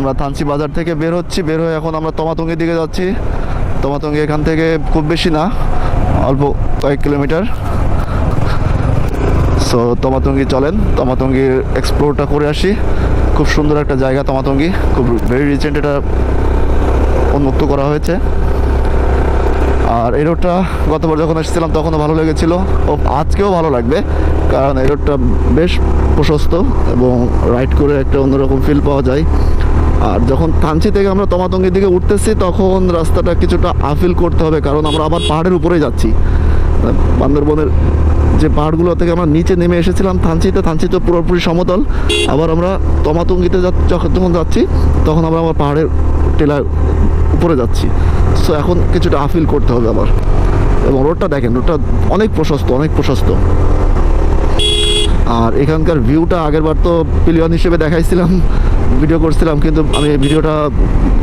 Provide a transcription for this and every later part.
আমরা থানচি বাজার থেকে বের হচ্ছি, বের হয়ে এখন আমরা তমাতঙ্গির দিকে যাচ্ছি। তমাতঙ্গি এখান থেকে খুব বেশি না, অল্প কয়েক কিলোমিটার। সো তমাতঙ্গি চলেন, তমাতঙ্গির এক্সপ্লোরটা করে আসি। খুব সুন্দর একটা জায়গা তমাতঙ্গি, খুব ভেরি রিসেন্ট এটা উন্মুক্ত করা হয়েছে। আর এই রোডটা গতবার যখন এসেছিলাম তখনও ভালো লেগেছিল। ও, আজকেও ভালো লাগবে, কারণ এই রোডটা বেশ প্রশস্ত এবং রাইড করে একটা অন্যরকম ফিল পাওয়া যায়। আর যখন থানচি থেকে আমরা তমাতঙ্গির দিকে উঠতেছি, তখন রাস্তাটা কিছুটা আফিল করতে হবে, কারণ আমরা আবার পাহাড়ের উপরে যাচ্ছি। বান্দরবনের যে পাহাড়গুলো থেকে আমরা নিচে নেমে এসেছিলাম থানচিতে, থানচি তো পুরোপুরি সমতল। আবার আমরা তমাতঙ্গিতে যখন যাচ্ছি, তখন আমরা আবার পাহাড়ের টেলার উপরে যাচ্ছি। সো এখন কিছুটা আফিল করতে হবে আবার। এবং রোডটা দেখেন রোডটা অনেক প্রশস্ত অনেক প্রশস্ত। আর এখানকার ভিউটা আগের বার তো পিলিয়ন হিসেবে দেখাইছিলাম। ভিডিও করছিলাম, কিন্তু আমি ভিডিওটা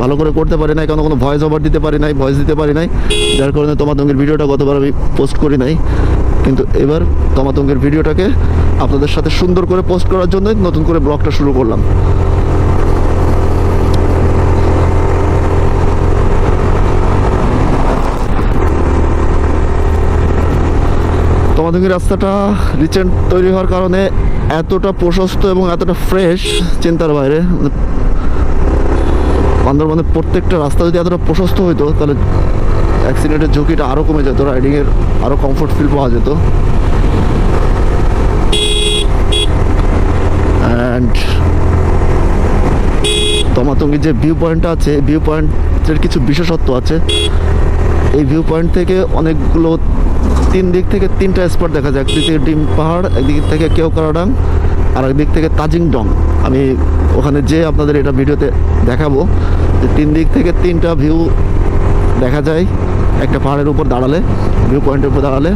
ভালো করে করতে পারি নাই কারণ কোনো ভয়েস ওভার দিতে পারি নাই ভয়েস দিতে পারি নাই। যার কারণে তোমাতঙ্গের ভিডিওটা গতবার আমি পোস্ট করি নাই। কিন্তু এবার তোমাতঙ্গের ভিডিওটাকে আপনাদের সাথে সুন্দর করে পোস্ট করার জন্যই নতুন করে ব্লগটা শুরু করলাম। তোমাদের রাস্তাটা রিসেন্ট তৈরি হওয়ার কারণে এতটা প্রশস্ত এবং এতটা ফ্রেশ চিন্তার বাইরে। বান্দরবানের প্রত্যেকটা রাস্তা যদি এতটা প্রশস্ত হইতো, তাহলে অ্যাক্সিডেন্টের ঝুঁকিটা আরও কমে যেত রাইডিংয়ের আরও কমফোর্ট ফিল পাওয়া যেত। অ্যান্ড তমাতঙ্গির যে ভিউ পয়েন্টটা আছে ভিউ পয়েন্টের কিছু বিশেষত্ব আছে। এই ভিউ পয়েন্ট থেকে অনেকগুলো তিন দিক থেকে তিনটা স্পট দেখা যায়। একদিক থেকে ডিম পাহাড়, একদিক থেকে কেওকারাডাং আর একদিক থেকে তাজিং ডং আমি ওখানে যে আপনাদের এটা ভিডিওতে দেখাবো যে তিন দিক থেকে তিনটা ভিউ দেখা যায়। একটা পাহাড়ের উপর দাঁড়ালে ভিউ পয়েন্টের উপর দাঁড়ালে।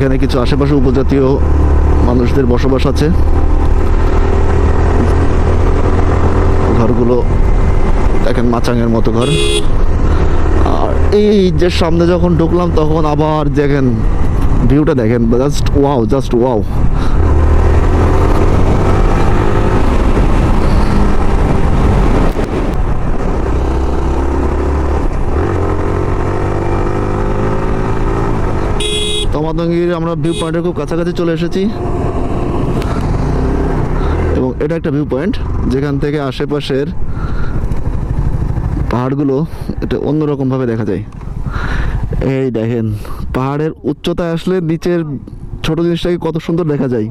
এখানে কিছু আশেপাশে উপজাতীয় মানুষদের বসবাস আছে। ঘরগুলো দেখেন মাচাঙের মতো ঘর। আর এই যে সামনে যখন ঢুকলাম তখন আবার দেখেন ভিউটা দেখেন জাস্ট ওয়াও জাস্ট ওয়াও তমাতঙ্গির আমরা ভিউ পয়েন্টের খুব কাছাকাছি চলে এসেছি। এবং এটা একটা ভিউ পয়েন্ট যেখান থেকে আশেপাশের পাহাড়গুলো এটা অন্যরকমভাবে দেখা যায়। এই দেখেন, পাহাড়ের উচ্চতায় আসলে নিচের ছোট জিনিসটাকে কত সুন্দর দেখা যায়।